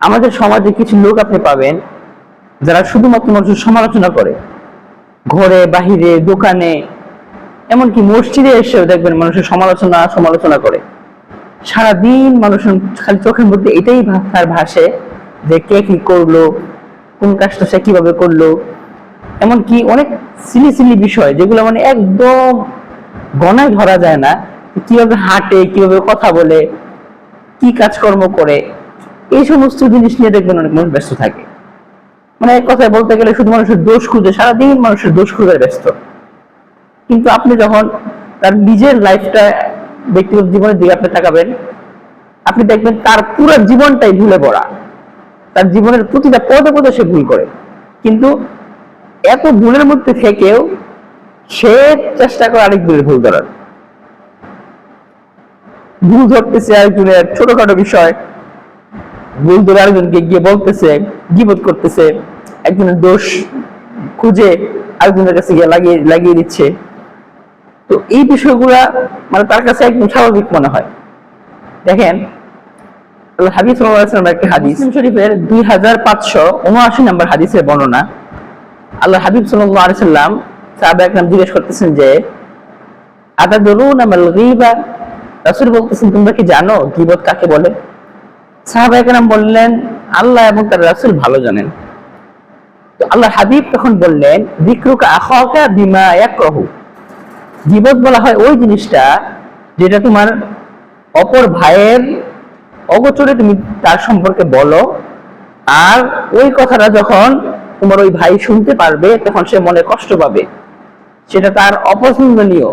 আমাদের সমাজে কিছু লোক আপনি পাবেন যারা শুধুমাত্র মানুষের সমালোচনা করে। ঘরে, বাহিরে, দোকানে, এমনকি মসজিদে এসেও দেখবেন মানুষের সমালোচনা সমালোচনা করে। সারাদিন মানুষের খালি চোখের মধ্যে এটাই তার ভাসে যে কে কি করল, কোন কাজটা সে কীভাবে করল। এমনকি অনেক সিলি সিলি বিষয় যেগুলো মানে একদম গণায় ধরা যায় না কীভাবে হাঁটে, কীভাবে কথা বলে, কি কাজকর্ম করে। এই সমস্ত জিনিস নিয়ে দেখবেন অনেক মানুষ ব্যস্ত থাকে। মানে এক কথায় বলতে গেলে শুধু মানুষের দোষ খুঁজে, সারাদিন মানুষের দোষ খুঁজে ব্যস্ত। কিন্তু আপনি যখন তার নিজের লাইফটা ব্যক্তিগত জীবনের দিকে আপনি তাকাবেন, আপনি দেখবেন তার পুরো জীবনটাই ভুলে পড়া। তার জীবনের প্রতিটা পদে পদে সে ভুল করে। কিন্তু এত ভুলের মধ্যে থেকেও সে চেষ্টা করে আরেকজনের ভুল ধরার। ভুল ধরতেছে আরেকজনের ছোটখাটো বিষয়। ভুল ধরে আরেকজনকে গিয়ে বলতেছে, গিবত করতেছে, একজনের দোষ খুঁজে আরেকজনের কাছে গিয়ে লাগিয়ে লাগিয়ে দিচ্ছে। তো এই বিষয়গুলা মানে তার কাছে একদম স্বাভাবিক মনে হয়। দেখেন ওয়াসাল্লামের একটি হাদিস। শরীফের দুই হাজার পাঁচশো উনআশি নম্বর হাদিসের বর্ণনা। আল্লাহ হাবিব সাল্লাল্লাহু আলাইহি সাল্লাম সাহাবা একরাম জিজ্ঞেস করতেছেন যে, আতাদরুনা মাল গীবা? রাসূল বলতেছেন, তোমরা কি জানো গীবত কাকে বলে? সাহাবা একরাম বললেন, আল্লাহ এবং তার রাসূল ভালো জানেন। আল্লাহ হাবিব তখন বললেন গীবত বলা হয় ওই জিনিসটা যেটা তোমার অপর ভাইয়ের অগোচরে তুমি তার সম্পর্কে বলো, আর ওই কথাটা যখন তোমার ওই ভাই শুনতে পারবে, তখন সে মনে কষ্ট পাবে। সেটা তার অপছন্দনীয়।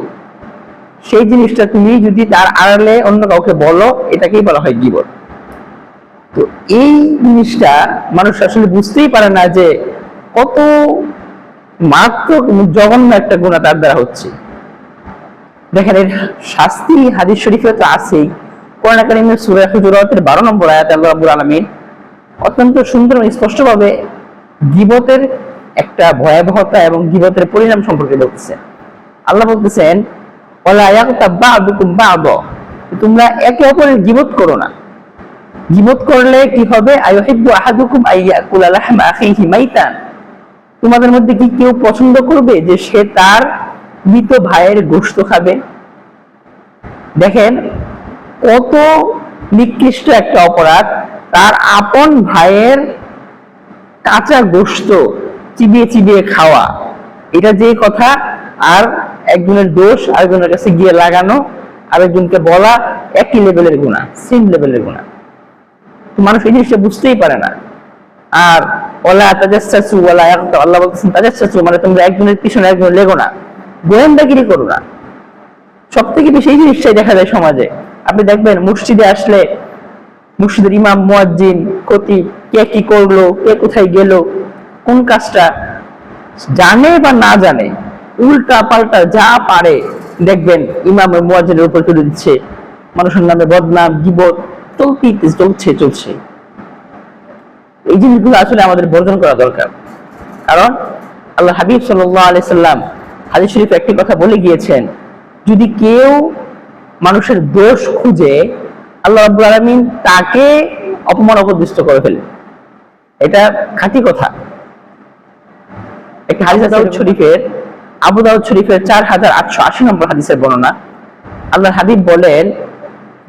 সেই জিনিসটা তুমি যদি তার আড়ালে অন্য কাউকে বলো, এটাকেই বলা হয় গিবত। তো এই জিনিসটা মানুষ আসলে বুঝতেই পারে না যে কত মারাত্মক জঘন্য একটা গুণা তার দ্বারা হচ্ছে। দেখেন, এর শাস্তি হাদিস শরীফে তো আছেই। কোরআন কারিমের সূরা হুজুরাতের 12 নম্বর আয়াতে আল্লাহ আলামিন অত্যন্ত সুন্দর স্পষ্টভাবে গীবতের একটা ভয়াবহতা এবং গীবতের পরিণাম সম্পর্কে বলতেছেন। আল্লাহ বলতেছেন বা'দুকুম বা'দ তোমরা একে অপরের গীবত করো না। গীবত করলে কি হবে? তোমাদের মধ্যে কি কেউ পছন্দ করবে যে সে তার মৃত ভাইয়ের গোশত খাবে? দেখেন, কত নিকৃষ্ট একটা অপরাধ। তার আপন ভাইয়ের কাঁচা গোশত চিবিয়ে চিবিয়ে খাওয়া। এটা যে কথা, আর একজনের দোষ, আরেকজনের কাছে গিয়ে লাগানো, আরেকজনকে বলা একই লেভেলের গুণা সেম লেভেলের গুণা মানুষ এই জিনিসটা বুঝতেই পারে না। আর ওলা ওয়ালা ইয়াগতা আল্লাহ বলতেছেন তাজাসসু মানে তোমরা একজনের পিছনে একজন লেগো না, গোয়েন্দাগিরি করো না। সব থেকে বেশি এই জিনিসটাই দেখা যায় সমাজে। আপনি দেখবেন, মসজিদে আসলে মসজিদের ইমাম, মুয়াজ্জিন, খতিব, কে কি করল, কে কোথায় গেল, কোন কাজটা জানে বা না জানে, উল্টা পাল্টা যা পারে, দেখবেন ইমাম মুয়াজ্জিনের উপর তুলে দিচ্ছে। মানুষের নামে বদনাম, গিবত চলতেই চলছে চলছে। এই জিনিসগুলো আসলে আমাদের বর্জন করা দরকার। কারণ আল্লাহ হাবিব সাল্লাল্লাহু আলাইহি সাল্লাম হাদিস শরীফে একটি কথা বলে গিয়েছেন, যদি কেউ মানুষের দোষ খুঁজে, আল্লাহ আলামিন তাকে অপমান অপদৃষ্ট করে ফেলে। এটা খাঁটি কথা। একটি হাদিস আছে শরীফের, আবু দাউদ শরীফের চার হাজার আটশো আশি নম্বর হাদিসের বর্ণনা। আল্লাহ হাবিব বলেন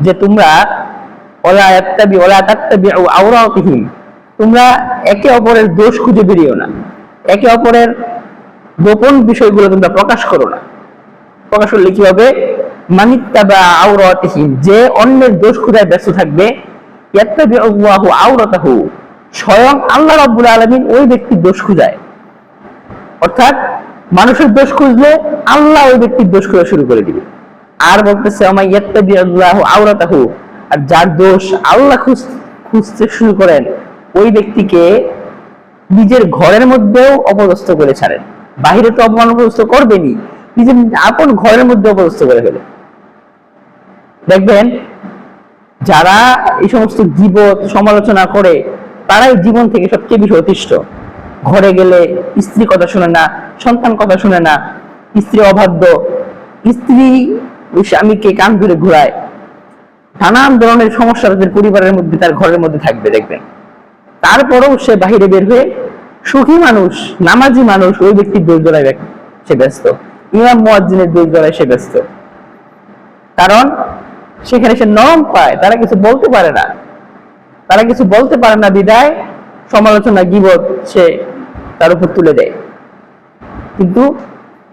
যে তোমরা ওলা ইয়াত্তাবি, ওলা তাত্তাবিউ আওরাতিহিম। তোমরা একে অপরের দোষ খুঁজে বেরিও না। একে অপরের গোপন বিষয়গুলো তোমরা প্রকাশ করো না। প্রকাশ করলে কি হবে? মানিত্তা বা আওরাতিহিম, যে অন্যের দোষ খুঁজায় ব্যস্ত থাকবে, ইয়াত্তাবিউল্লাহু আওরাতাহু, স্বয়ং আল্লাহ রাব্বুল আলামিন ওই ব্যক্তির দোষ খুঁজায়। অর্থাৎ মানুষের দোষ খুঁজলে আল্লাহ ওই ব্যক্তির দোষ খোঁজা শুরু করে দিবে। আর বলতেছে আমায় ইয়াত্তাবিউল্লাহু আওরাতাহু আর যার দোষ আল্লাহ খুঁজ- খুঁজতে শুরু করেন, ওই ব্যক্তিকে নিজের ঘরের মধ্যেও অপদস্থ করে ছাড়েন। বাহিরে তো অপমান অপদস্থ করবেনি নিজের আপন ঘরের মধ্যে অপদস্থ করে ফেলে। দেখবেন, যারা এই সমস্ত জীবত সমালোচনা করে, তারাই জীবন থেকে সবচেয়ে বেশি অতিষ্ঠ। ঘরে গেলে স্ত্রী কথা শুনে না, সন্তান কথা শুনে না, স্ত্রী অবাধ্য, স্ত্রী স্বামীকে কান ধরে ঘুরায়। নানান ধরনের সমস্যা তাদের পরিবারের মধ্যে, তার ঘরের মধ্যে থাকবে, দেখবেন। তারপরেও সে বাহিরে বের হয়ে সুখী মানুষ, নামাজি মানুষ, ওই ব্যক্তির ধরায় সে ব্যস্ত। ইমাম মুয়াজ্জিনের ধরায় সে ব্যস্ত। কারণ সেখানে সে নরম পায়, তারা কিছু বলতে পারে না। তারা কিছু বলতে পারে না, বিদায় সমালোচনা, গিবত সে তার উপর তুলে দেয়। কিন্তু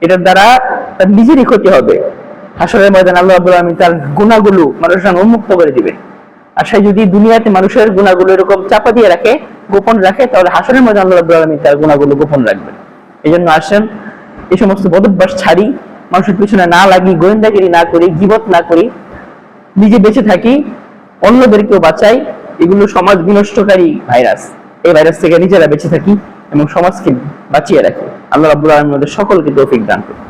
এটার দ্বারা তার নিজেরই ক্ষতি হবে। হাসরের ময়দান আল্লাহ রাব্বুল আলামিন তার গুণাগুলো মানুষের সামনে উন্মুক্ত করে দিবে। আর সে যদি দুনিয়াতে মানুষের গুণাগুলো এরকম চাপা দিয়ে রাখে, গোপন রাখে, তাহলে হাসরের ময়দান আল্লাহ রাব্বুল আলামিন তার গুণাগুলো গোপন রাখবেন এই জন্য আসেন, এই সমস্ত বদভ্যাস ছাড়ি, মানুষের পিছনে না লাগি, গোয়েন্দাগিরি না করি, গিবত না করি, নিজে বেঁচে থাকি, অন্যদেরকেও বাঁচাই, এগুলো সমাজ বিনষ্টকারী ভাইরাস। এই ভাইরাস থেকে নিজেরা বেঁচে থাকি এবং সমাজকে বাঁচিয়ে রাখি। আল্লাহ রাব্বুল আলামিন সকলকে তৌফিক দান করুন।